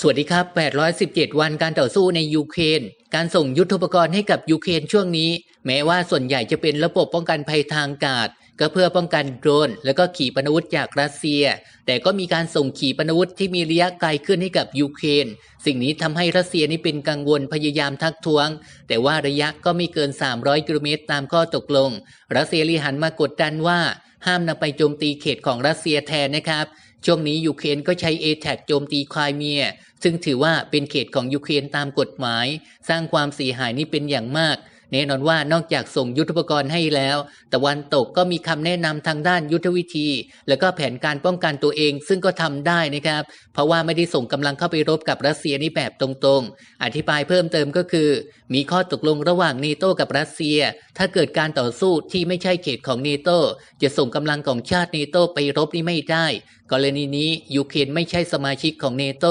สวัสดีครับ 817 วันการต่อสู้ในยูเครน การส่งยุทโธปกรณ์ให้กับยูเครนช่วงนี้ แม้ว่าส่วนใหญ่จะเป็นระบบป้องกันภัยทางอากาศ ก็เพื่อป้องกันโดรน และก็ขีปนาวุธจากรัสเซีย แต่ก็มีการส่งขีปนาวุธที่มีระยะไกลขึ้นให้กับยูเครน สิ่งนี้ทำให้รัสเซียนี่เป็นกังวลพยายามทักท้วง แต่ว่าระยะก็ไม่เกิน 300 กิโลเมตรตามข้อตกลง รัสเซียลีหันมากดดันว่าห้ามนำไปโจมตีเขตของรัสเซียแทนนะครับ ช่วงนี้ยูเครนก็ใช้เอแท็กโจมตีคลายเมีย ซึ่งถือว่าเป็นเขตของยูเครนตามกฎหมาย สร้างความเสียหายนี่เป็นอย่างมากแน่นอนว่านอกจากส่งยุทธปกรณ์ให้แล้ว ตะวันตกก็มีคำแนะนำทางด้านยุทธวิธี แล้วก็แผนการป้องกันตัวเอง ซึ่งก็ทำได้นะครับ เพราะว่าไม่ได้ส่งกำลังเข้าไปรบกับรัสเซียนี่แบบตรงๆ อธิบายเพิ่มเติมก็คือมีข้อตกลงระหว่างเนโตกับรัสเซีย ถ้าเกิดการต่อสู้ที่ไม่ใช่เขตของเนโตจะส่งกำลังของชาติเนโตไปรบนี่ไม่ได้ กรณีนี้ยูเครนไม่ใช่สมาชิกของเนโต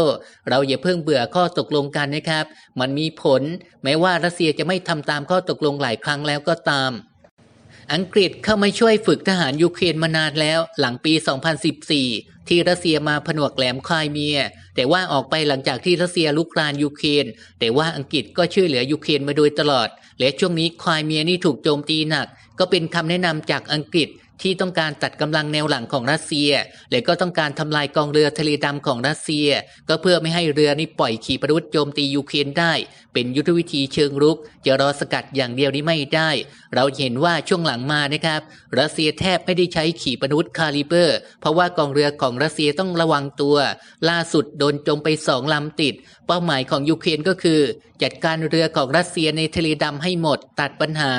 เราอย่าเพิ่งเบื่อข้อตกลงกันนะครับ มันมีผล แม้ว่ารัสเซียจะไม่ทำตามข้อตกลงหลายครั้งแล้วก็ตาม อังกฤษเข้ามาช่วยฝึกทหารยูเครนมานานแล้วหลังปี 2014 ที่รัสเซียมาผนวกแหลมคลายเมีย แต่ว่าออกไปหลังจากที่รัสเซียลุกรานยูเครน แต่ว่าอังกฤษก็ช่วยเหลือยูเครนมาโดยตลอด และช่วงนี้คลายเมียนี่ถูกโจมตีหนัก ก็เป็นคำแนะนำจากอังกฤษ ที่ต้องการตัดกำลังแนวหลังของรัสเซีย และก็ต้องการทำลายกองเรือทะเลดำของรัสเซีย ก็เพื่อไม่ให้เรือนี้ปล่อยขีปนาวุธโจมตียูเครนได้ เป็นยุทธวิธีเชิงรุก จะรอสกัดอย่างเดียวนี้ไม่ได้ เราเห็นว่าช่วงหลังมานะครับ รัสเซียแทบไม่ได้ใช้ขีปนาวุธคาลิเบอร์ เพราะว่ากองเรือของรัสเซียต้องระวังตัว ล่าสุดโดนจมไปสองลำติด เป้าหมายของยูเครนก็คือ จัดการเรือของรัสเซียในทะเลดำให้หมด ตัดปัญหา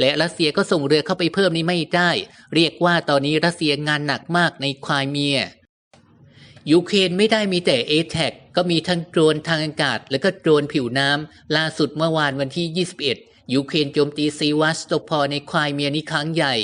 และรัสเซียก็ส่งเรือเข้าไปเพิ่มนี้ไม่ได้เรีียกว่าตอนนี้รัสเซียงานหนักมากในควายเมีย ยูเครนไม่ได้มีแต่เอแท็ก็มีทั้งโดรนทางอากาศ และก็โดรนผิวน้ำล่าสุดเมื่อวานวันที่ 21 ยูเครนโจมตีซีวัสโตพอในควายเมียนี้ครั้งใหญ่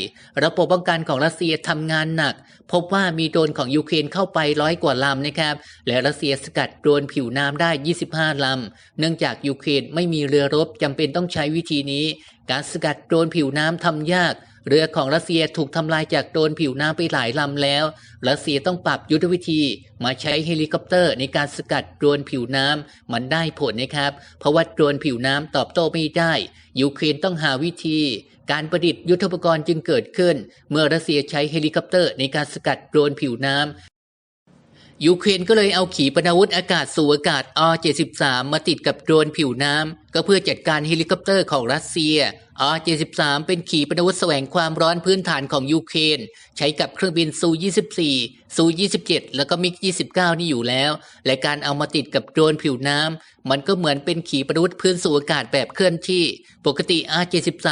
ระบบป้องกันของรัสเซียทำงานหนัก พบว่ามีโดรนของยูเครนเข้าไปร้อยกว่าลำนะครับ และรัสเซียสกัดโดรนผิวน้ำได้ 25 ลำ เนื่องจากยูเครนไม่มีเรือรบจำเป็นต้องใช้วิธีนี้ การสกัดโดรนผิวน้ำทำยาก เรือของรัสเซียถูกทำลายจากโดรนผิวน้ำไปหลายลำแล้ว รัสเซียต้องปรับยุทธวิธี มาใช้เฮลิคอปเตอร์ในการสกัดโดรนผิวน้ำมันได้ผลนะครับ เพราะว่าโดรนผิวน้ำตอบโต้ไม่ได้ ยูเครนต้องหาวิธี การประดิษฐ์ยุทธปกรณ์จึงเกิดขึ้น เมื่อรัสเซียใช้เฮลิคอปเตอร์ในการสกัดโดรนผิวน้ำยูเครนก็เลยเอาขีปนาวุธอากาศสู่อากาศ R-73 มาติดกับโดรนผิวน้ำก็เพื่อจัดการเฮลิคอปเตอร์ของรัสเซีย R-73 เป็นขีปนาวุธแสวงความร้อนพื้นฐานของยูเครนใช้กับเครื่องบินซู 24 ซู 27 แล้วก็มิก 29 นี่อยู่แล้ว และการเอามาติดกับโดรนผิวน้ำ มันก็เหมือนเป็นขีปนาวุธพื้นสู่อากาศแบบเคลื่อนที่ ปกติ R-73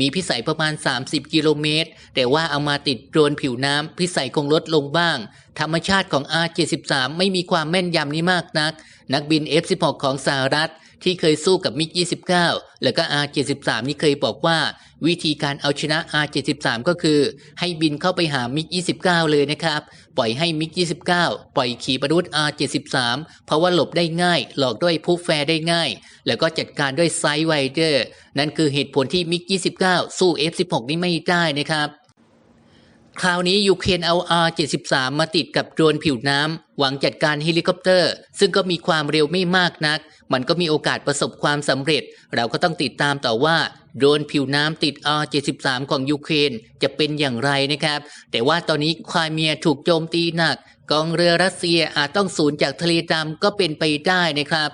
มีพิสัยประมาณ 30 กิโลเมตร แต่ว่าเอามาติดโดรนผิวน้ำพิสัยคงลดลงบ้าง ธรรมชาติของ R-73 ไม่มีความแม่นยำนี้มากนัก นักบิน F-16 ของสหรัฐ ที่เคยสู้กับมิก 29 แล้วก็ R73 นี่เคยบอกว่า วิธีการเอาชนะ R73 ก็คือ ให้บินเข้าไปหามิก 29 เลยนะครับ ปล่อยให้มิก 29 ปล่อยขีปนาวุธ R73 เพราะว่าหลบได้ง่าย หลอกด้วยผู้แฟร์ได้ง่าย แล้วก็จัดการด้วยไซด์ไวเดอร์ นั่นคือเหตุผลที่มิก 29 สู้ F16 นี่ไม่ได้นะครับ คราวนี้ยูเครนเอา R73 มาติดกับโดรนผิวน้ำหวังจัดการเฮลิคอปเตอร์ ซึ่งก็มีความเร็วไม่มากนัก มันก็มีโอกาสประสบความสำเร็จ เราก็ต้องติดตามต่อว่าโดรนผิวน้ำติด R73 ของยูเครนจะเป็นอย่างไรนะครับ แต่ว่าตอนนี้ควายเมียถูกโจมตีหนัก กองเรือรัสเซียอาจต้องสูญจากทะเลดำก็เป็นไปได้นะครับ